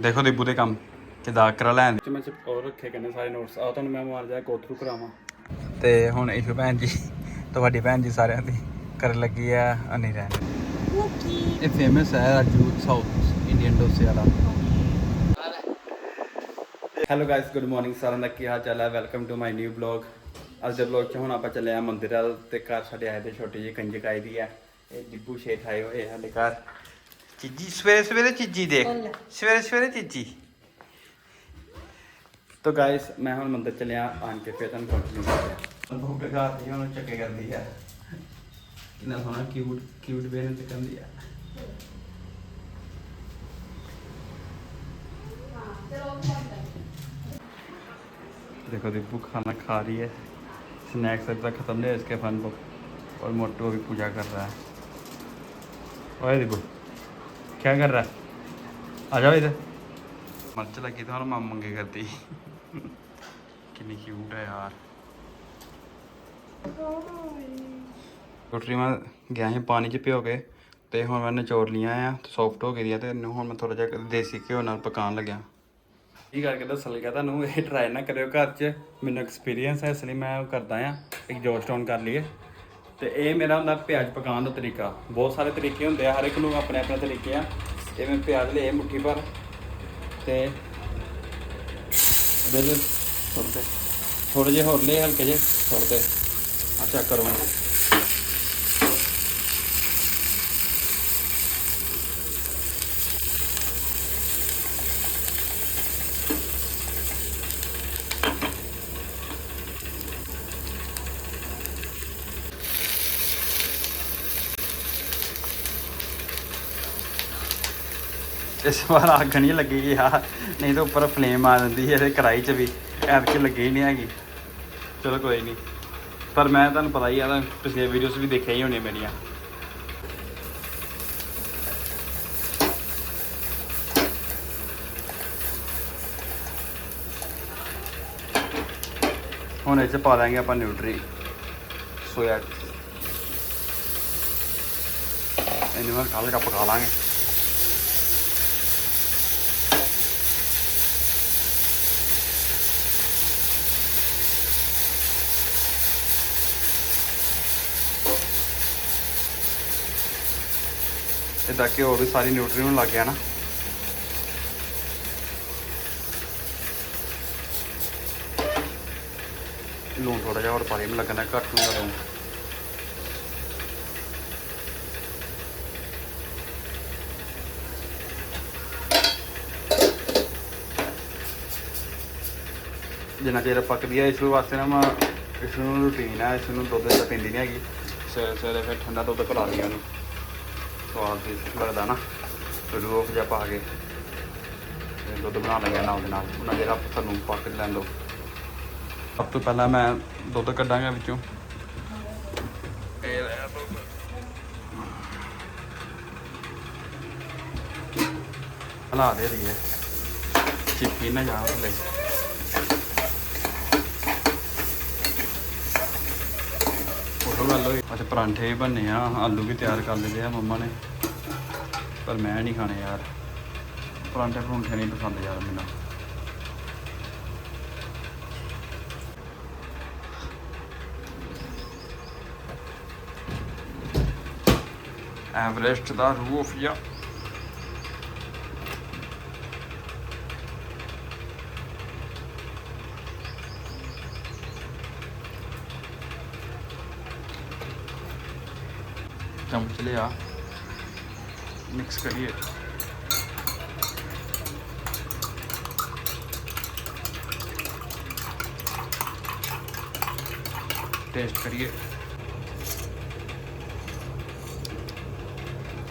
ਦੇਖੋ ਦੀਬੂ ਦੇ ਕੰਮ ਕਿਦਾਂ ਕਰਾ ਲੈਣ ਚ ਮੈਂ ਚਪਕੌਰ ਰੱਖੇ ਕਹਿੰਦੇ ਸਾਰੇ ਨੋਟਸ ਆ ਤੁਹਾਨੂੰ ਮੈਂ ਮਾਰ ਜਾ ਗੋ ਥਰੂ ਕਰਾਵਾਂ। ਤੇ ਹੁਣ ਇਸ਼ੂ ਭੈਣ ਜੀ ਤੁਹਾਡੀ ਭੈਣ ਜੀ ਸਾਰਿਆਂ ਦੀ ਕਰਨ ਲੱਗੀ ਆ ਅਨੀ ਰਹਿਣ। ਇਹ ਫੇਮਸ ਹੈ ਰਾਜੂ ਸਾਊਥ ਇੰਡੀਅਨ ਡੋਸੇ ਵਾਲਾ। ਹੈਲੋ ਗਾਇਸ ਗੁੱਡ ਮਾਰਨਿੰਗ ਸਾਰਿਆਂ ਦਾ ਕੀ ਹਾਲ ਚਾਲ ਹੈ? Welcome to my new blog ਅੱਜ ਦੇ ਬਲੌਗ 'ਚ ਹੁਣ ਆਪਾਂ ਚੱਲੇ ਆ ਮੰਦਿਰ ਵੱਲ ਤੇ ਘਰ ਸਾਡੇ ਆਏ ਤੇ ਛੋਟੀ ਜਿਹੀ ਕੰਜਕ ਆਈ ਦੀ ਹੈ। ਇਹ ਡਿੱਬੂ ਸ਼ੇਠ ਆਏ ਹੋਏ ਸਾਡੇ ਘਰ। ਚੀਜੀ ਸਵੇਰੇ ਸਵੇਰੇ ਚੀਜੀ ਦੇਖ ਸਵੇਰੇ ਸਵੇਰੇ ਚੀਜੀ ਤੋ ਗਾਇਸ ਮੈਂ ਹੁਣ ਮੰਦਿਰ ਚੱਲਿਆ ਆਣ ਕੇ ਫਿਰ ਤੁਹਾਨੂੰ ਕੰਟੀਨਿਊ ਕਰਦੇ ਹਾਂ ਭੁੱਖ ਘਰ ਦੀ ਹੁਣ ਚੱਕੇ ਕਰਦੀ ਹੈ ਕਿੰਨਾ ਸੋਹਣਾ ਕਿਊਟ ਕਿਊਟ ਵੇ ਨਾਲ ਚੱਕੰਦੀ ਆ देखो दीपू खाना खा रही है स्नैक्स अभी तक खत्म नहीं है इसके फन को और मोटू अभी पूजा कर रहा है ओए दीपू क्या कर रहा है आ जाओ इधर मर्च लगी तो माम मंगे करती कितनी क्यूट है यार ਰੋਟਰੀ ਮੈਂ ਗਿਆ ਸੀ ਪਾਣੀ 'ਚ ਭਿਓ ਕੇ ਤੇ ਹੁਣ ਮੈਂ ਨਿਚੋੜ ਲੀਆਂ ਆ ਸੌਫਟ ਹੋ ਗਈ ਆ ਤੇ ਇਹਨੂੰ ਹੁਣ ਮੈਂ ਥੋੜਾ ਜਿਹਾ ਦੇਸੀ ਘਿਓ ਨਾਲ ਪਕਾਉਣ ਲੱਗਿਆ ਇਹ ਕਰਕੇ ਦੱਸਣ ਲੱਗਾ ਤੁਹਾਨੂੰ ਇਹ ਟਰਾਈ ਨਾ ਕਰਿਓ ਘਰ 'ਚ ਮੈਨੂੰ ਐਕਸਪੀਰੀਅੰਸ ਹੈ ਇਸ ਲਈ ਮੈਂ ਉਹ ਕਰਦਾ ਆ ਐਗਜ਼ੌਸਟ ਔਨ ਕਰ ਲਈਏ ਤੇ ਇਹ ਮੇਰਾ ਹੁੰਦਾ ਪਿਆਜ਼ ਪਕਾਉਣ ਦਾ ਤਰੀਕਾ। ਬਹੁਤ ਸਾਰੇ ਤਰੀਕੇ ਹੁੰਦੇ ਆ, ਹਰ ਇੱਕ ਨੂੰ ਆਪਣੇ ਆਪਣੇ ਤਰੀਕੇ ਆ। ਇਹ ਮੈਂ ਪਿਆਜ਼ ਲਏ ਮੁੱਠੀ ਭਰ ਤੇ ਇਹਦੇ 'ਚ ਥੋੜੇ ਜਿਹੇ ਹੋਰ ਲਏ, ਹਲਕੇ ਜਿਹੇ ਸੁੱਟ ਦੇ। ਆ ਚੈੱਕ ਕਰੋ। ਇਸ ਵਾਰ ਅੱਗ ਨਹੀਂ ਲੱਗੀ ਆ ਨਹੀਂ ਤਾਂ ਉੱਪਰ ਫਲੇਮ ਆ ਜਾਂਦੀ ਹੈ ਇਹਦੇ ਕੜਾਈ 'ਚ ਵੀ, ਐਤਕੀ ਲੱਗੀ ਹੀ ਨਹੀਂ ਹੈਗੀ। ਚਲੋ ਕੋਈ ਨਹੀਂ। ਪਰ ਮੈਂ ਤੁਹਾਨੂੰ ਪਤਾ ਹੀ ਆ, ਤਾਂ ਪਿਛਲੇ ਵੀਡੀਓਜ਼ ਵੀ ਦੇਖਿਆ ਹੀ ਹੋਣੀਆਂ ਮੇਰੀਆਂ। ਹੁਣ ਇਹ 'ਚ ਪਾ ਦਾਂਗੇ ਆਪਾਂ ਨਿਊਟਰੀ ਸੋਇਆ ਇਹਨੂੰ ਮੈਂ ਹਲਕਾ ਪਕਾ ਲਾਂਗੇ। ਇਦਾਂ ਕਿ ਹੋਰ ਵੀ ਸਾਰੀ ਨਿਊਟਰੀ ਲੱਗ ਗਿਆ ਨਾ। ਲੂਣ ਥੋੜਾ ਜਿਹਾ ਹੋਰ ਪਾਣੀ ਨੂੰ ਲੱਗਣਾ ਘੱਟ ਨੂੰ ਲੂਣ ਜਿੰਨਾ ਚਿਰ ਪੱਕਦੀ ਹੈ ਇਸ ਵਾਸਤੇ ਨਾ, ਮੈਂ ਇਸ ਨੂੰ ਰੂਟੀਨ ਹੈ ਇਸ ਨੂੰ ਦੁੱਧ ਤਾਂ ਪੀਂਦੀ ਨਹੀਂ ਹੈਗੀ। ਸਵੇਰੇ ਸਵੇਰੇ ਫਿਰ ਠੰਡਾ ਦੁੱਧ ਪਿਲਾ ਦਿੰਦੀ ਉਹਨੂੰ। ਸਵਾਦ ਲੱਗਦਾ ਨਾ। ਰੂਹ ਜਿਹਾ ਪਾ ਕੇ ਦੁੱਧ ਬਣਾ ਲਿਆ ਨਾਲ ਦੇ ਨਾਲ। ਉਹਨਾਂ ਜਿਹੜਾ ਤੁਹਾਨੂੰ ਪੱਕ ਲੈ ਦੋ ਸਭ ਤੋਂ ਪਹਿਲਾਂ ਮੈਂ ਦੁੱਧ ਕੱਢਾਂਗਾ ਵਿੱਚੋਂ। ਇਹ ਲੈ ਦੁੱਧ ਹਲਾ ਦੇ ਰਹੀ ਹੈ ਚਿੱਪੀ ਨਾ ਜਾ ਲੈ ਫੋਟੋ ਲੈ ਲਓ ਅੱਛਾ ਪਰਾਂਠੇ ਵੀ ਬਣਨੇ ਆ, ਆਲੂ ਵੀ ਤਿਆਰ ਕਰ ਲਏ ਆ ਮੰਮਾ ਨੇ। ਪਰ ਮੈਂ ਨਹੀਂ ਖਾਣੇ ਯਾਰ। ਪਰਾਂਠੇ ਪਰੌਂਠੇ ਨਹੀਂ ਪਸੰਦ ਯਾਰ ਮੈਨੂੰ। ਐਵਰੇਸਟ ਦਾ ਰੂਫ ਜਾਂ ਚਮਚ ਲਿਆ। ਮਿਕਸ ਕਰੀਏ। ਟੇਸਟ ਕਰੀਏ।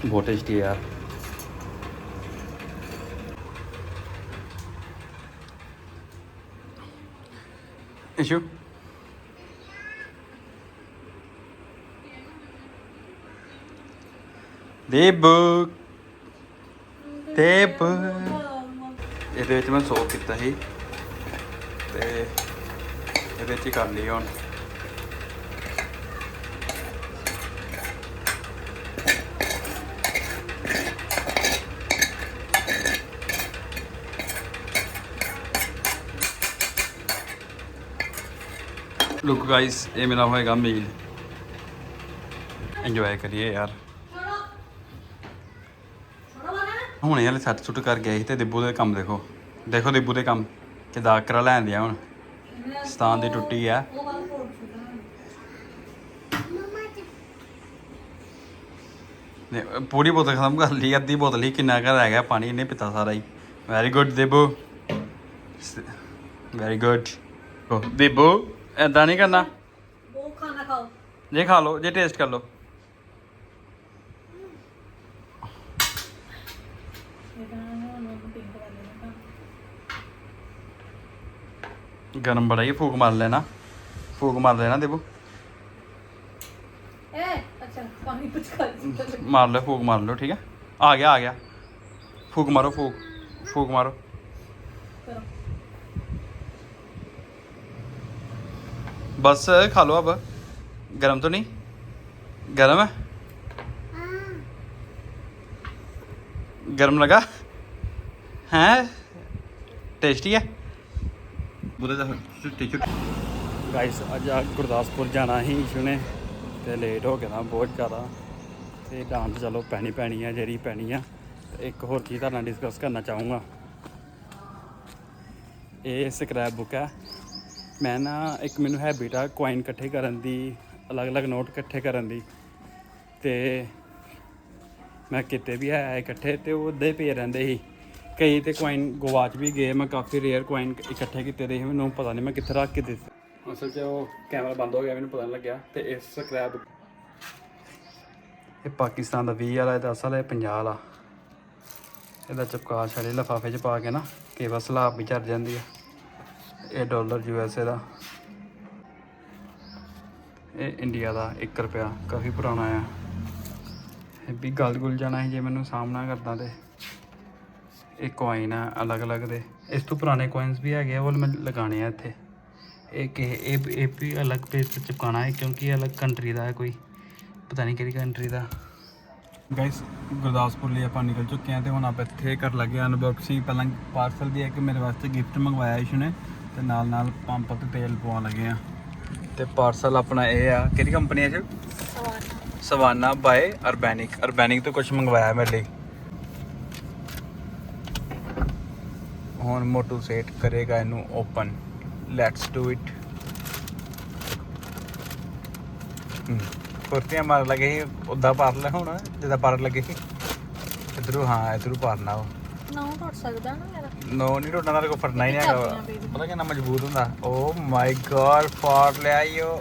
ਬਹੁਤ ਟੇਸਟੀ ਯਾਰ। ਇਸ਼ੂ ਦੇ ਬੁੱਕ ਦੇ ਬੁੱਕ ਇਹਦੇ ਵਿੱਚ ਮੈਂ ਸੋਕ ਕੀਤਾ ਸੀ। ਤੇ ਇਹਦੇ ਵਿੱਚ ਹੀ ਕਰ ਲਈ ਹੁਣ। ਲੁੱਕ ਗਾਇਸ ਇਹ ਮੇਰਾ ਹੋਏਗਾ ਮੀਲ ਇੰਜੋਏ ਕਰੀਏ ਯਾਰ। ਹੁਣੇ ਵਾਲੇ ਸੱਟ ਸੁੱਟ ਕਰ ਗਿਆ ਸੀ ਤੇ ਦਿੱਬੂ ਦੇ ਕੰਮ ਦੇਖੋ। ਦੇਖੋ ਦਿੱਬੂ ਦੇ ਕੰਮ ਕਿ ਦਾਕਰਾ ਲੈਣ ਲੈਂਦੇ ਆ ਹੁਣ। ਸਤਾਨ ਦੀ ਟੁੱਟੀ ਆ। ਨੇ ਪੂਰੀ ਬੋਤਲ ਖਤਮ ਕਰ ਲਈ ਅੱਧੀ ਬੋਤਲ ਹੀ ਕਿੰਨਾ ਘਰ ਆ ਗਿਆ ਪਾਣੀ ਇਹਨੇ ਪੀਤਾ ਸਾਰਾ ਹੀ। Very good Debu. Very good Debu ਐਦਾਂ ਨਹੀਂ ਕਰਨਾ? ਉਹ ਖਾਣਾ ਖਾਓ। ਜੇ ਖਾ ਲਓ ਜੇ ਟੇਸਟ ਕਰ ਲਓ। गर्म बड़ा ही फूक मार लेना। फूक मार लेना देखो मार लो फूक मार लो ठीक है? आ गया आ गया। फूक मारो फूक। फूक मारो। बस खा लो अब। गर्म तो नहीं? गर्म है? गर्म लगा? हैं? टेस्टी है? ਬੁਰੇ ਦਾ ਟੀ ਗਾਇਸ ਅੱਜ ਆ ਗੁਰਦਾਸਪੁਰ ਜਾਣਾ ਸੀ ਇਸ਼ੂ ਨੇ ਤੇ ਲੇਟ ਹੋ ਗਿਆ ਨਾ ਬਹੁਤ ਜ਼ਿਆਦਾ। ਤੇ ਡਾਂਸ ਚਲੋ ਪੈਣੀ ਪੈਣੀ ਆ, ਜਿਹੜੀ ਪੈਣੀ ਆ। ਤੇ ਇੱਕ ਹੋਰ ਚੀਜ਼ ਤੁਹਾਡੇ ਨਾਲ ਡਿਸਕਸ ਕਰਨਾ ਚਾਹੂੰਗਾ। ਇਹ ਸਕ੍ਰੈਪ ਬੁੱਕ ਹੈ ਮੈਂ ਨਾ ਇੱਕ ਮੈਨੂੰ ਹੈਬਿਟ ਆ ਕੁਆਇਨ ਇਕੱਠੇ ਕਰਨ ਦੀ, ਅਲੱਗ-ਅਲੱਗ ਨੋਟ ਇਕੱਠੇ ਕਰਨ ਦੀ। ਤੇ ਮੈਂ ਕਿਤੇ ਵੀ ਹੈ ਇਕੱਠੇ ਤੇ ਉਹ ਉੱਦਾਂ ਹੀ ਪਏ ਰਹਿੰਦੇ ਸੀ। ਕਈ ਤੇ ਕੁਆਇਨ ਗਵਾਚ ਵੀ ਗਏ ਮੈਂ ਕਾਫੀ ਰੇਅਰ ਕੁਆਇਨ ਇਕੱਠੇ ਕੀਤੇ ਦੇ ਮੈਨੂੰ ਪਤਾ ਨਹੀਂ ਮੈਂ ਕਿੱਥੇ ਰੱਖ ਕੇ ਦਿੱਤੇ। ਅਸਲ 'ਚ ਉਹ ਕੈਮਰਾ ਬੰਦ ਹੋ ਗਿਆ ਮੈਨੂੰ ਪਤਾ ਨਹੀਂ ਲੱਗਿਆ ਤੇ ਇਸ ਸਕ੍ਰੈਪ ਇਹ ਪਾਕਿਸਤਾਨ ਦਾ 20 ਵਾਲਾ ਇਹਦਾ ਅਸਲ ਹੈ 50 ਵਾਲਾ। ਇਹਦਾ ਚਪਕਾ ਛੜੇ ਲਫਾਫੇ 'ਚ ਪਾ ਕੇ ਨਾ ਕੇਵਲ ਸਲਾਬ ਵੀ ਚੜ ਜਾਂਦੀ ਆ। ਇਹ ਡਾਲਰ ਯੂ ਐਸ ਏ ਦਾ। ਇਹ ਇੰਡੀਆ ਦਾ 1 ਰੁਪਿਆ ਕਾਫੀ ਪੁਰਾਣਾ ਆ। ਇਹ ਵੀ ਗਲ ਗੁਲ ਜਾਣਾ ਸੀ ਜੇ ਮੈਨੂੰ ਸਾਹਮਣਾ ਕਰਦਾ ਤੇ। ਇਹ ਕੋਇਨ ਆ ਅਲੱਗ-ਅਲੱਗ ਦੇ। ਇਸ ਤੋਂ ਪੁਰਾਣੇ ਕੋਇਨਸ ਵੀ ਹੈਗੇ ਆ ਉਹ ਮੈਂ ਲਗਾਣੇ ਆ ਇੱਥੇ। ਇਹ ਕਿ ਇਹ ਇਹ ਵੀ ਅਲੱਗ ਪੇਜ ਤੇ ਚਿਪਕਾਣਾ ਹੈ ਕਿਉਂਕਿ ਇਹ ਅਲੱਗ ਕੰਟਰੀ ਦਾ ਹੈ ਕੋਈ। ਪਤਾ ਨਹੀਂ ਕਿਹੜੀ ਕੰਟਰੀ ਦਾ। ਗਾਇਸ ਗੁਰਦਾਸਪੁਰ ਲਈ ਆਪਾਂ ਨਿਕਲ ਚੁੱਕੇ ਹਾਂ ਤੇ ਹੁਣ ਆਪਾਂ ਇੱਥੇ ਕਰ ਲੱਗੇ ਅਨਬਾਕਸਿੰਗ ਪਹਿਲਾਂ ਪਾਰਸਲ ਦੀ ਹੈ ਕਿ ਮੇਰੇ ਵਾਸਤੇ ਗਿਫਟ ਮੰਗਵਾਇਆ ਇਸਨੇ ਤੇ ਨਾਲ ਨਾਲ ਪੰਪ ਤੇ ਤੇਲ ਪਵਾਉਣ ਲੱਗੇ ਆ ਤੇ ਪਾਰਸਲ ਆਪਣਾ ਇਹ ਆ ਕਿਹੜੀ ਕੰਪਨੀ ਹੈ Savana. Savana by Urbanic Urbanic ਤੋਂ ਕੁਝ ਮੰਗਵਾਇਆ ਮੇਰੇ ਲਈ। ਹੁਣ ਮੋਟੂ ਸੇਟ ਕਰੇਗਾ ਇਹਨੂੰ ਓਪਨ। ਲੈਟਸ ਡੂ ਇਟ ਕੁਰਤੀਆਂ ਮਾਰ ਲਗੇ ਉਦਾਂ ਪਾਰ ਲੈ ਹੁਣ ਜਿੱਦਾਂ ਪਾਰ ਲੱਗੇ ਇਧਰੋਂ ਹਾਂ ਇਧਰੋਂ ਪਾਰਨਾ ਉਹ। ਨਾ ਟੁੱਟ ਸਕਦਾ ਨਾ ਯਾਰ ਨੋ ਨਹੀਂ ਟੁੱਟਣਾ ਨਾਲ ਕੋ ਫੜਨਾ ਹੀ ਨਹੀਂ ਹੈਗਾ। ਪਤਾ ਕਿੰਨਾ ਮਜ਼ਬੂਤ ਹੁੰਦਾ। ਓ ਮਾਈ ਗॉड ਫਾੜ ਲੈ ਆਇਓ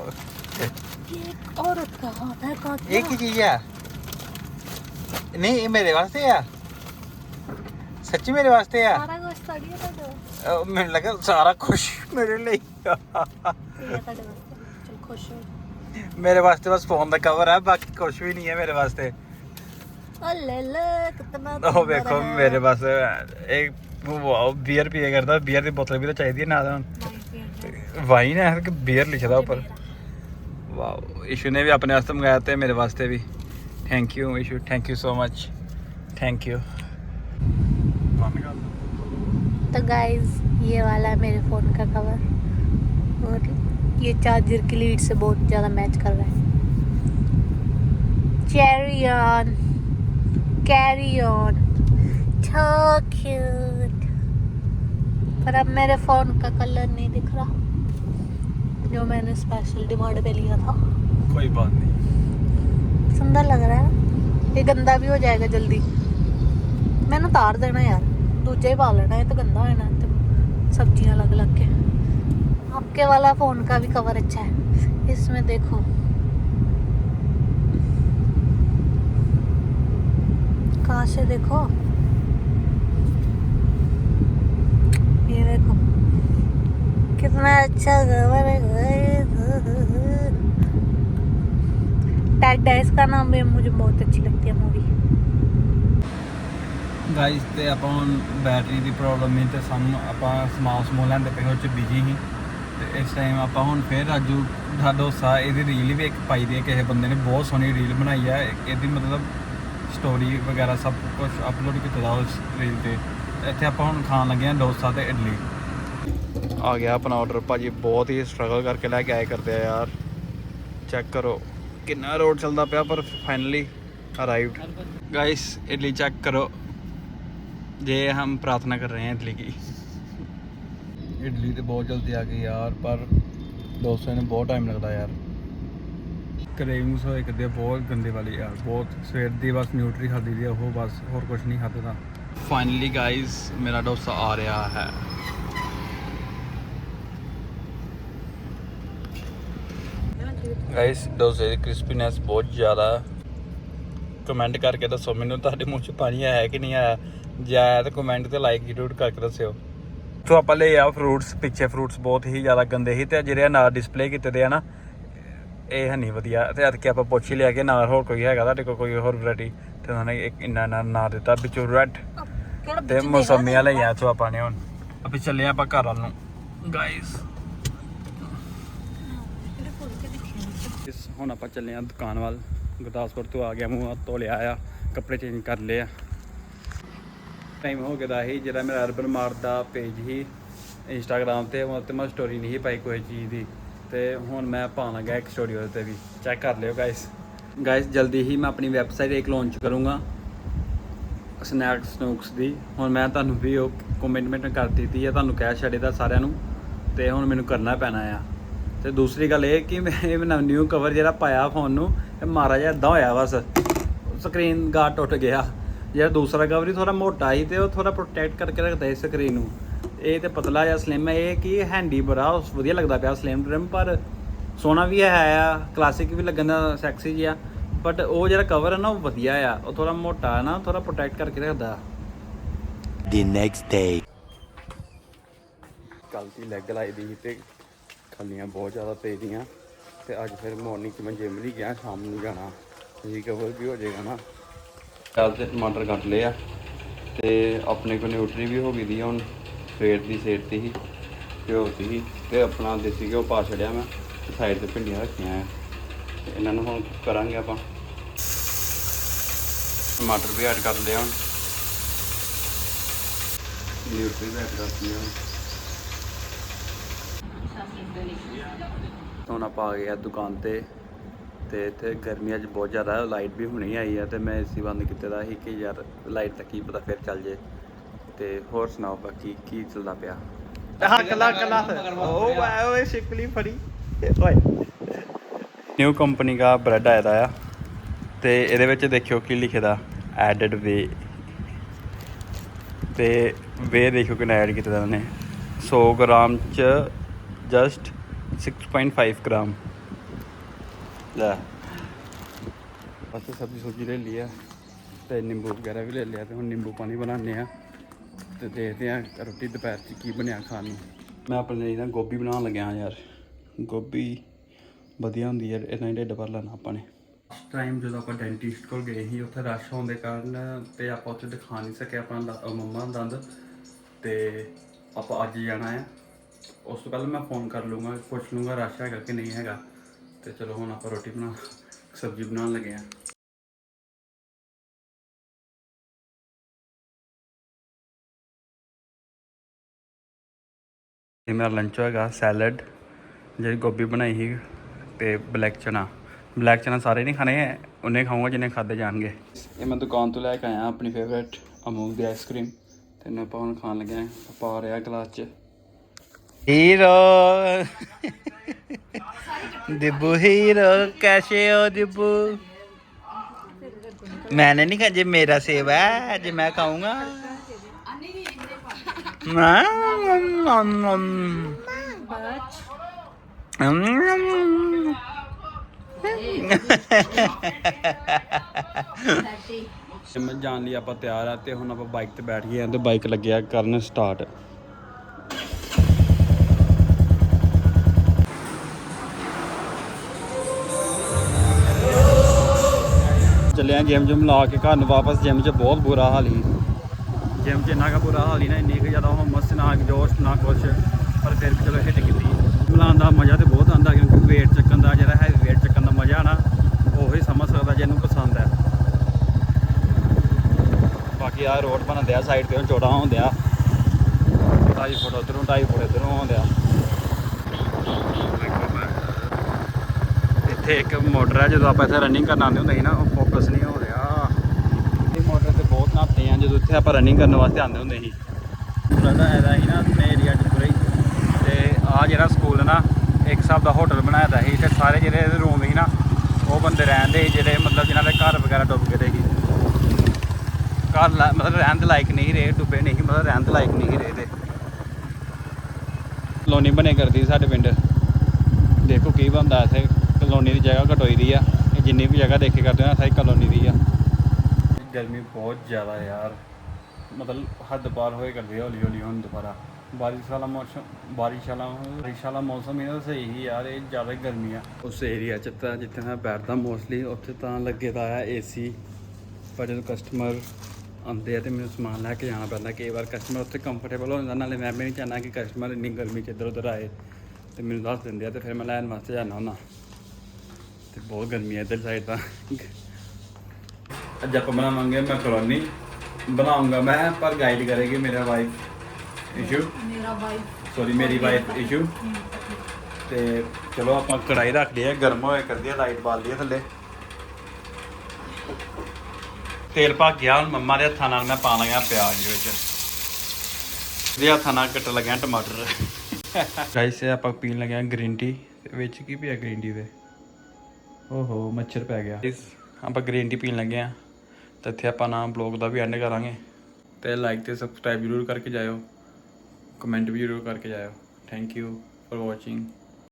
ਇੱਕ ਔਰਤ ਦਾ ਹੱਥ ਹੈ ਕਾਟਾ ਇਹ ਕੀ ਚੀਜ਼ ਆ? ਨਹੀਂ ਇਹ ਮੇਰੇ ਵਾਸਤੇ ਆ। ਸੱਚੀ ਮੇਰੇ ਵਾਸਤੇ ਆ? ਮੈਨੂੰ ਲੱਗਾ ਸਾਰਾ ਖੁਸ਼ ਮੇਰੇ ਲਈ ਮੇਰੇ ਵਾਸਤੇ ਬਸ ਫੋਨ ਦਾ ਕਵਰ ਆ ਬਾਕੀ ਕੁਝ ਵੀ ਨਹੀਂ ਹੈ ਮੇਰੇ ਵਾਸਤੇ। ਉਹ ਵੇਖੋ ਮੇਰੇ ਬਸ ਇਹ ਵਾਓ ਬੀਅਰ ਪੀ ਕਰਦਾ ਬੀਅਰ ਦੀ ਬੋਤਲ ਵੀ ਤਾਂ ਚਾਹੀਦੀ ਹੈ ਨਾਲ ਹੁਣ। ਵਾਈਨ ਹੈ ਕਿ ਬੀਅਰ ਲਿਖਦਾ ਉੱਪਰ। ਵਾਓ ਇਸ਼ੂ ਨੇ ਵੀ ਆਪਣੇ ਵਾਸਤੇ ਮੰਗਾਇਆ ਤੇ ਮੇਰੇ ਵਾਸਤੇ ਵੀ। Thank you Ishu thank you so much thank you तो गाइस ये वाला है मेरे फ़ोन का कवर और ये चार्जर की लीड से बहुत ज़्यादा मैच कर रहा है cherry on carry on cute पर अब मेरे फ़ोन का कलर नहीं दिख रहा जो मैंने स्पेशल डिमांड पे लिया था कोई बात नहीं सुंदर लग रहा है ये गंदा भी हो जाएगा जल्दी मैंने उतार देना यार दूजा ही पा लेना है तो गंदा होना तो सब्ज़ियाँ लग लग के आपके वाला फ़ोन का भी कवर अच्छा है इसमें देखो कहाँ से देखो ये देखो कितना अच्छा कवर है टैग है इसका नाम भी मुझे बहुत अच्छी लगती है मूवी ਗਾਈਸ ਤੇ ਆਪਾਂ ਬੈਟਰੀ ਦੀ ਪ੍ਰੋਬਲਮ ਹੈ ਤੇ ਸਾਨੂੰ ਆਪਾਂ ਸਮਾਨ ਸਮੂਹ ਲੈਂਦੇ ਪਏ ਉਹ ਚ ਬਿਜ਼ੀ ਸੀ। ਤੇ ਇਸ ਟਾਈਮ ਆਪਾਂ ਹੁਣ ਫੇਰ ਰਾਜੂ ਦਾ ਡੋਸਾ, ਇਹਦੀ ਰੀਲ ਵੀ ਇੱਕ ਪਾਈ ਦੀ ਕਿਸੇ ਬੰਦੇ ਨੇ ਬਹੁਤ ਸੋਹਣੀ ਰੀਲ ਬਣਾਈ ਹੈ ਇਹਦੀ ਮਤਲਬ ਸਟੋਰੀ ਵਗੈਰਾ ਸਭ ਕੁਝ ਅਪਲੋਡ ਕੀਤਾ ਦਾ ਉਸ ਰੀਲ ਤੇ। ਇੱਥੇ ਆਪਾਂ ਹੁਣ ਖਾਣ ਲੱਗੇ ਆ ਡੋਸਾ ਤੇ ਇਡਲੀ। ਆ ਗਿਆ ਆਪਣਾ ਆਰਡਰ ਭਾਜੀ ਬਹੁਤ ਹੀ ਸਟਰਗਲ ਕਰਕੇ ਲੈ ਕੇ ਆਏ ਕਰਦੇ ਆ ਯਾਰ। ਚੈੱਕ ਕਰੋ ਕਿੰਨਾ ਰੋਡ ਚੱਲਦਾ ਪਿਆ, ਪਰ finally arrived guys idli check ਕਰੋ। जे हम प्रार्थना कर रहे हैं इडली की इडली तो बहुत जल्दी आ गई यार पर दोस्तों ने बहुत टाइम लगता यार ਕ੍ਰੇਵਿੰਗਸ ਹੋਏ ਕਿਤੇ ਬਹੁਤ ਗੰਦੇ ਵਾਲੀ ਯਾਰ ਬਹੁਤ ਸਵੇਰ ਦੀ ਬਸ ਨਿਊਟਰੀ ਖਾਦੀ ਦੀ ਆ, ਉਹ ਬਸ ਹੋਰ ਕੁਝ ਨਹੀਂ ਖਾਦਾ ਤਾਂ ਫਾਈਨਲੀ ਗਾਇਸ ਮੇਰਾ ਡੋਸਾ ਆ ਰਿਹਾ ਹੈ ਗਾਇਸ ਡੋਸੇ ਦੀ ਕ੍ਰਿਸਪੀਨੈਸ ਬਹੁਤ ਜ਼ਿਆਦਾ ਹੈ ਕਮੈਂਟ ਕਰਕੇ ਦੱਸੋ ਮੈਨੂੰ ਤੁਹਾਡੇ ਮੂੰਹ 'ਚ ਪਾਣੀ ਆਇਆ ਕਿ ਨਹੀਂ ਆਇਆ ਜੇ ਆਇਆ ਤਾਂ ਕਮੈਂਟ ਤੇ ਲਾਈਕ ਜ਼ਰੂਰ ਕਰਕੇ ਦੱਸਿਓ। ਸੋ ਆਪਾਂ ਲੈ ਆ ਫਰੂਟਸ ਪਿੱਛੇ ਫਰੂਟਸ ਬਹੁਤ ਹੀ ਜ਼ਿਆਦਾ ਗੰਦੇ ਸੀ ਤੇ ਜਿਹੜੇ ਆ ਨਾਲ ਡਿਸਪਲੇ ਕੀਤੇ ਦੇ ਆ ਨਾ ਇਹ ਹੈ ਨਹੀਂ ਵਧੀਆ। ਤੇ ਅੱਜ ਆਪਾਂ ਪੁੱਛ ਹੀ ਲਿਆ ਕਿ ਨਾਲ ਹੋਰ ਕੋਈ ਹੈਗਾ ਤੁਹਾਡੇ ਕੋਲ ਕੋਈ ਹੋਰ ਵੈਰਾਈਟੀ ਤੇ ਉਹਨਾਂ ਨੇ ਇੱਕ ਇੰਨਾ ਨਾ ਨਾਂ ਦਿੱਤਾ ਵਿੱਚੋਂ ਰੈਡ ਤੇ ਮੌਸਮੀਆਂ ਲਈਆਂ ਸੋ ਆਪਾਂ ਨੇ ਹੁਣ। ਆਪਾਂ ਚੱਲੇ ਆਪਾਂ ਘਰ ਵੱਲ ਨੂੰ। ਗਾਇਸ ਇਸ ਹੁਣ ਆਪਾਂ ਚੱਲੇ ਆ ਦੁਕਾਨ ਵੱਲ। ਗੁਰਦਾਸਪੁਰ ਤੋਂ ਆ ਗਿਆ ਮੂੰਹ ਧੋ ਲਿਆ ਆ ਕੱਪੜੇ ਚੇਂਜ ਕਰ ਲਏ ਆ। ਟਾਈਮ ਹੋ ਗਿਆ ਦਾ ਸੀ, ਜਿਹੜਾ ਮੇਰਾ ਅਰਬਨ ਮਾਰਟ ਦਾ ਪੇਜ ਸੀ ਇੰਸਟਾਗ੍ਰam ਤੇ ਉਹ ਤੇ ਮੈਂ ਸਟੋਰੀ ਨਹੀਂ ਪਾਈ ਕੋਈ ਚੀਜ਼ ਦੀ। ਤੇ ਹੁਣ ਮੈਂ ਪਾਉਣ ਲੱਗਾ ਇੱਕ ਸਟੋਰੀ ਉਹਦੇ ਤੇ ਵੀ। ਚੈੱਕ ਕਰ ਲਿਓ ਗਾਇਸ ਗਾਇਸ ਜਲਦੀ ਹੀ ਮੈਂ ਆਪਣੀ ਵੈਬਸਾਈਟ ਇੱਕ ਲਾਂਚ ਕਰੂੰਗਾ ਸਨੈਕਸ ਸਨੂਕਸ ਦੀ। ਹੁਣ ਮੈਂ ਤੁਹਾਨੂੰ ਵੀ ਉਹ ਕਮਿਟਮੈਂਟ ਕਰ ਦਿੱਤੀ ਹੈ ਤੁਹਾਨੂੰ ਕਹਿ ਛੱਡੇ ਦਾ ਸਾਰਿਆਂ ਨੂੰ। ਤੇ ਹੁਣ ਮੈਨੂੰ ਕਰਨਾ ਪੈਣਾ ਆ। ਤੇ ਦੂਸਰੀ ਗੱਲ ਇਹ ਕਿ ਮੈਂ ਇਹ ਨਿਊ ਕਵਰ ਜਿਹੜਾ ਪਾਇਆ ਫੋਨ ਨੂੰ, ਇਹ ਮਾਰਾ ਜਿਹਾ ਇਦਾਂ ਹੋਇਆ ਬਸ। ਸਕਰੀਨ ਗਾਰਡ ਟੁੱਟ ਗਿਆ। ਜਿਹੜਾ ਦੂਸਰਾ ਕਵਰ ਹੀ ਥੋੜਾ ਮੋਟਾ ਸੀ ਤੇ ਉਹ ਥੋੜਾ ਪ੍ਰੋਟੈਕਟ ਕਰਕੇ ਰੱਖਦਾ ਹੈ ਸਕਰੀਨ ਨੂੰ। ਇਹ ਤੇ ਪਤਲਾ ਜਿਹਾ ਸਲਿਮ ਹੈ ਇਹ ਕਿ ਹੈਂਡੀ ਬੜਾ ਉਸ- ਵਧੀਆ ਲੱਗਦਾ ਪਿਆ ਸਲਿਮ ਟ੍ਰਿਮ ਪਰ ਸੋਹਣਾ ਵੀ ਹੈ ਆ ਕਲਾਸਿਕ ਵੀ ਲੱਗਣ ਦਾ ਸੈਕਸੀ ਜਿਹਾ ਬਟ ਉਹ ਜਿਹੜਾ ਕਵਰ ਹੈ ਨਾ ਉਹ ਵਧੀਆ ਆ ਉਹ ਥੋੜਾ ਮੋਟਾ ਹੈ ਨਾ ਥੋੜਾ ਪ੍ਰੋਟੈਕਟ ਕਰਕੇ ਰੱਖਦਾ। The next day. ਕੱਲ ਦੀ ਲੈਗ ਲਾਈ ਦੀ ਸੀ ਤੇ ਖੱਲੀਆਂ ਬਹੁਤ ਜ਼ਿਆਦਾ ਪੇ ਦੀਆਂ ਤੇ ਅੱਜ ਫਿਰ ਮਾਰਨਿੰਗ 'ਚ ਮੈਂ ਜਿਮ ਨਹੀਂ ਗਿਆ ਸ਼ਾਮ ਨੂੰ ਜਾਣਾ। ਰਿਕਵਰ ਵੀ ਹੋ ਜਾਏਗਾ ਨਾ। ਕੱਲ ਤੇ ਟਮਾਟਰ ਕੱਟ ਲਏ ਆ ਤੇ ਆਪਣੇ ਕੋਲ ਨਿਊਟਰੀ ਵੀ ਹੋ ਗਈ ਦੀ ਹੁਣ, ਸਵੇਰ ਦੀ, ਸੇਰ ਤੇ ਹੀ, ਘਿਓ ਤੀ ਸੀ ਤੇ ਆਪਣਾ ਦੇਸੀ ਘਿਓ ਪਾ ਛੜਿਆ ਮੈਂ ਸਾਈਡ ਤੇ ਭਿੰਡੀਆਂ ਰੱਖੀਆਂ ਆ। ਤੇ ਇਹਨਾਂ ਨੂੰ ਹੁਣ ਕਰਾਂਗੇ ਆਪਾਂ। ਟਮਾਟਰ ਵੀ ਐਡ ਕਰ ਲਿਆ ਹੁਣ। ਨਿਊਟਰੀ ਵੀ ਐਡ ਕਰ ਲਿਆ ਹੁਣ ਆਪਾਂ ਆ ਗਏ ਆ ਦੁਕਾਨ ਤੇ। ਤੇ ਇੱਥੇ ਗਰਮੀ ਅੱਜ ਬਹੁਤ ਜ਼ਿਆਦਾ ਹੈ ਲਾਈਟ ਵੀ ਹੁਣੇ ਆਈ ਹੈ ਤੇ ਮੈਂ ਏਸੀ ਬੰਦ ਕੀਤੇ ਦਾ ਸੀ ਕਿ ਯਾਰ ਲਾਈਟ ਤਾਂ ਕੀ ਪਤਾ ਫਿਰ ਚੱਲ ਜੇ। ਤੇ ਹੋਰ ਸੁਣਾਓ ਬਾਕੀ ਕੀ ਚੱਲਦਾ ਪਿਆ? ਹਾਂ ਕਲਾ ਕਲਾ। ਓ ਵਾਹ ਓਏ ਸ਼ਿਕਲੀ ਫੜੀ। ਓਏ। ਨਿਊ ਕੰਪਨੀ ਦਾ ਬ੍ਰੈਡ ਆਇਆ ਦਾ ਆ। ਤੇ ਇਹਦੇ ਵਿੱਚ ਦੇਖਿਓ ਕੀ ਲਿਖਿਆ ਐਡਡ ਵੇ ਤੇ ਵੇ ਦੇਖੋ ਕਿੰਨਾ ਐਡ ਕੀਤਾ ਦਾ ਉਹਨੇ 100 ਗ੍ਰਾਮ ਚ ਜਸਟ 6.5 ਗ੍ਰਾਮ। ਲੈ। ਬਸ ਸਬਜ਼ੀ ਸੁਬਜ਼ੀ ਲੈ ਲਈ ਆ ਤੇ ਨਿੰਬੂ ਵਗੈਰਾ ਵੀ ਲੈ ਲਿਆ ਤੇ ਹੁਣ ਨਿੰਬੂ ਪਾਣੀ ਬਣਾਉਂਦੇ ਆ ਤੇ ਦੇਖਦੇ ਆ ਰੋਟੀ ਦੁਪਹਿਰ 'ਚ ਕੀ ਬਣਿਆ ਖਾਣ ਨੂੰ। ਮੈਂ ਆਪਣੇ ਲਈ ਨਾ ਗੋਭੀ ਬਣਾਉਣ ਲੱਗਿਆ ਯਾਰ। ਗੋਭੀ ਵਧੀਆ ਹੁੰਦੀ ਹੈ ਇਹਨਾਂ ਹੀ ਢਿੱਡ ਭਰ ਲੈਣਾ ਆਪਾਂ ਨੇ। ਟਾਈਮ ਜਦੋਂ ਆਪਾਂ ਡੈਂਟਿਸਟ ਕੋਲ ਗਏ ਸੀ, ਉੱਥੇ ਰਸ਼ ਹੋਣ ਦੇ ਕਾਰਨ ਤੇ ਆਪਾਂ ਉੱਥੇ ਦਿਖਾ ਨਹੀਂ ਸਕੇ ਆਪਣਾ ਮੰਮਾ ਦਾ ਦੰਦ ਤੇ ਆਪਾਂ ਅੱਜ ਜਾਣਾ ਆ। ਉਸ ਤੋਂ ਪਹਿਲਾਂ ਮੈਂ ਫੋਨ ਕਰ ਲੂੰਗਾ ਪੁੱਛ ਲੂੰਗਾ ਰਸ਼ ਹੈਗਾ ਕਿ ਨਹੀਂ ਹੈਗਾ। ਤੇ ਚਲੋ ਹੁਣ ਆਪਾਂ ਰੋਟੀ ਬਣਾ, ਸਬਜ਼ੀ ਬਣਾਉਣ ਲੱਗੇ ਆ ਇਹ ਮੇਰਾ ਲੰਚ ਹੋਏਗਾ ਸੈਲਡ ਜਿਹੜੀ ਗੋਭੀ ਬਣਾਈ ਸੀ ਤੇ ਬਲੈਕ ਚਨਾ। ਬਲੈਕ ਚਨਾ ਸਾਰੇ ਨਹੀਂ ਖਾਣੇ, ਉਹਨੇ ਖਾਊਂਗਾ ਜਿੰਨੇ ਖਾਦੇ ਜਾਣਗੇ। ਇਹ ਮੈਂ ਦੁਕਾਨ ਤੋਂ ਲੈ ਕੇ ਆਇਆ, ਆਪਣੀ ਫੇਵਰੇਟ ਅਮੂਲ ਦੀ ਆਈਸਕ੍ਰੀਮ ਤੇ ਇਹਨੂੰ ਆਪਾਂ ਹੁਣ ਖਾਣ ਲੱਗੇ ਆ ਪਾ ਰਿਹਾ ਗਲਾਸ 'ਚ। ਹੀਰੋ ਦਿਬੂ ਹੀਰੋ ਕੈਸੇ ਹੋ ਦਿਬੂ मैंने नहीं कहा जे मेरा सेब है जे मैं खाऊंगा ਮੈਂ ਜਾਣ ਲਈ ਆਪਾਂ ਤਿਆਰ ਆ ਤੇ ਹੁਣ ਆਪਾਂ ਬਾਈਕ ਤੇ ਬੈਠ ਗਏ ਆ ਤੇ ਬਾਈਕ ਲੱਗਿਆ ਕਰਨ ਸਟਾਰਟ ਚੱਲਿਆ ਜਿਮ ਜਮ ਲਾ ਕੇ ਘਰ ਨੂੰ ਵਾਪਸ ਜਿਮ 'ਚ ਬਹੁਤ ਬੁਰਾ ਹਾਲ ਹੀ ਜਿਮ 'ਚ ਇੰਨਾ ਕੁ ਬੁਰਾ ਹਾਲ ਹੀ ਨਾ, ਇੰਨੀ ਕੁ ਜ਼ਿਆਦਾ ਹੁਮਸ ਨਾ ਜੋਸ਼, ਨਾ ਕੁਛ, ਪਰ ਫਿਰ ਵੀ ਚਲੋ ਹਿੱਟ ਕੀਤੀ। ਮਿਲਾਉਣ ਦਾ ਮਜ਼ਾ ਤੇ ਬਹੁਤ ਆਉਂਦਾ, ਕਿਉਂਕਿ weight ਚੱਕਣ ਦਾ, ਜਿਹੜਾ ਹੈਵੀ weight ਚੱਕਣ ਦਾ ਮਜ਼ਾ ਨਾ, ਉਹ ਹੀ ਸਮਝ ਸਕਦਾ ਜਿਹਨੂੰ ਪਸੰਦ ਹੈ। ਬਾਕੀ ਆ ਰੋਡ ਬਣਦੇ ਆ ਸਾਈਡ ਤੇ ਚੌੜਾ ਹੁੰਦਿਆ ਢਾਈ ਫੁੱਟ ਉਧਰੋਂ, ਢਾਈ ਫੁੱਟ ਇਧਰੋਂ ਆਉਂਦਿਆ ਇੱਥੇ ਇੱਕ ਮੋਟਰ ਹੈ, ਜਦੋਂ ਆਪਾਂ ਇੱਥੇ ਰਨਿੰਗ ਕਰਨ ਆਉਂਦੇ ਹੁੰਦੇ ਸੀ ਨਾ, ਉਹ ਫੋਕਸ ਨਹੀਂ ਹੋ ਰਿਹਾ। ਇਹ ਮੋਟਰ ਤੇ ਬਹੁਤ ਨਾਤੇ ਆ, ਜਦੋਂ ਇੱਥੇ ਆਪਾਂ ਰਨਿੰਗ ਕਰਨ ਵਾਸਤੇ ਆਉਂਦੇ ਹੁੰਦੇ ਸੀ। ਲੱਗਦਾ ਐਦਾ ਹੀ ਨਾ, ਆਪਣੇ ਏਰੀਆ 'ਚ ਪੂਰਾ ਹੀ। ਤੇ ਆ ਜਿਹੜਾ ਸਕੂਲ ਨਾ, ਇੱਕ ਹਿਸਾਬ ਦਾ ਹੋਟਲ ਬਣਾਇਆ ਦਾ ਸੀ, ਤੇ ਸਾਰੇ ਜਿਹੜੇ ਇਹਦੇ ਰੂਮ ਸੀ ਨਾ, ਉਹ ਬੰਦੇ ਰਹਿੰਦੇ ਸੀ, ਜਿਹੜੇ ਮਤਲਬ ਜਿਨ੍ਹਾਂ ਦੇ ਘਰ ਵਗੈਰਾ ਡੁੱਬ ਗਏ ਸੀ ਘਰ ਲਾ- ਮਤਲਬ ਰਹਿਣ ਦੇ ਲਾਇਕ ਨਹੀਂ ਰਹੇ, ਡੁੱਬੇ ਨਹੀਂ ਮਤਲਬ ਰਹਿਣ ਦੇ ਲਾਇਕ ਨਹੀਂ ਰਹੇ ਤੇ। ਕਲੋਨੀ ਬਣੇ ਕਰਦੀ ਸਾਡੇ ਪਿੰਡ। ਦੇਖੋ ਕੀ ਬੰਦਾ ਇੱਥੇ। ਕਲੋਨੀ ਦੀ ਜਗ੍ਹਾ ਘਟੋਈ ਦੀ ਆ। ਇਹ ਜਿੰਨੀ ਵੀ ਜਗ੍ਹਾ ਦੇਖੇ ਕਰਦੇ ਨਾ ਸਾਰੀ ਕਲੋਨੀ ਦੀ ਆ। ਗਰਮੀ ਬਹੁਤ ਜ਼ਿਆਦਾ ਯਾਰ। ਮਤਲਬ ਹੱਦ ਪਾਰ ਹੋਏ ਕਰਦੀ ਹੈ ਹੌਲੀ ਹੌਲੀ ਹੁਣ ਦੁਬਾਰਾ। ਬਾਰਿਸ਼ ਵਾਲਾ ਮੌਸਮ ਬਾਰਿਸ਼ ਵਾਲਾ ਬਾਰਿਸ਼ ਵਾਲਾ ਮੌਸਮ ਇਹਨਾਂ ਦਾ ਸਹੀ ਹੀ ਯਾਰ ਇਹ ਜ਼ਿਆਦਾ ਗਰਮੀ ਆ। ਉਸ ਏਰੀਆ 'ਚ ਤਾਂ ਜਿੱਥੇ ਮੈਂ ਬੈਠਦਾ ਮੋਸਟਲੀ ਉੱਥੇ ਤਾਂ ਲੱਗੇ ਦਾ ਆ ਏਸੀ ਪਰ ਜਦੋਂ ਕਸਟਮਰ ਆਉਂਦੇ ਆ ਤੇ ਮੈਨੂੰ ਸਮਾਨ ਲੈ ਕੇ ਜਾਣਾ ਪੈਂਦਾ ਕਈ ਵਾਰ ਕਸਟਮਰ ਉੱਥੇ ਕੰਫਰਟੇਬਲ ਹੋ ਜਾਂਦਾ ਨਾਲੇ ਮੈਂ ਵੀ ਨਹੀਂ ਚਾਹੁੰਦਾ ਕਿ ਕਸਟਮਰ ਇੰਨੀ ਗਰਮੀ 'ਚ ਇੱਧਰ ਉੱਧਰ ਆਏ। ਤੇ ਮੈਨੂੰ ਦੱਸ ਦਿੰਦੇ ਆ ਤੇ ਫਿਰ ਮੈਂ ਲੈਣ ਵਾਸਤੇ ਜਾਣਾ ਹੁੰਦਾ। ਤੇ ਬਹੁਤ ਗਰਮੀ ਹੈ ਇਧਰ ਸਾਈਡ ਤਾਂ। ਅੱਜ ਆਪਾਂ ਬਣਾਵਾਂਗੇ ਮੈਕਰੋਨੀ ਬਣਾਉਂਗਾ ਮੈਂ ਪਰ ਗਾਈਡ ਕਰੇਗੀ ਮੇਰਾ ਵਾਈਫ ਇਸ਼ੂ ਮੇਰਾ ਵਾਈਫ ਸੌਰੀ ਮੇਰੀ ਵਾਈਫ ਇਸ਼ੂ ਤੇ ਚਲੋ ਆਪਾਂ ਕੜਾਈ ਰੱਖਦੇ ਲਈ ਗਰਮ ਹੋਏ ਕਰਦੀ ਹੈ ਲਾਈਟ ਬਾਲ ਲਈ ਥੱਲੇ। ਤੇਲ ਪਾ ਗਿਆ ਮੰਮਾ ਦੇ ਹੱਥਾਂ ਨਾਲ ਮੈਂ ਪਾ ਲਗਾ ਪਿਆਜ਼ ਵਿੱਚ। ਦੇ ਹੱਥਾਂ ਨਾਲ ਕੱਟ ਲਗਾ ਟਮਾਟਰ। ਗਾਇਸ ਆਪਾਂ ਪੀਣ ਲੱਗੇ ਗ੍ਰੀਨ ਟੀ ਵਿੱਚ ਕੀ ਪਿਆ ਗ੍ਰੀਨ ਟੀ ਦੇ ਓਹੋ, ਮੱਛਰ ਪੈ ਗਿਆ। ਇਸ ਆਪਾਂ ਗ੍ਰੀਨ ਟੀ ਪੀਣ ਲੱਗੇ ਆ ਤੇ ਇੱਥੇ ਆਪਾਂ ਨਾ ਬਲੌਗ ਦਾ ਵੀ ਐਂਡ ਕਰਾਂਗੇ। ਤੇ ਲਾਈਕ ਤੇ ਸਬਸਕ੍ਰਾਈਬ ਜ਼ਰੂਰ ਕਰਕੇ ਜਾਇਓ। ਕਮੈਂਟ ਵੀ ਜ਼ਰੂਰ ਕਰਕੇ ਜਾਇਓ। Thank you for watching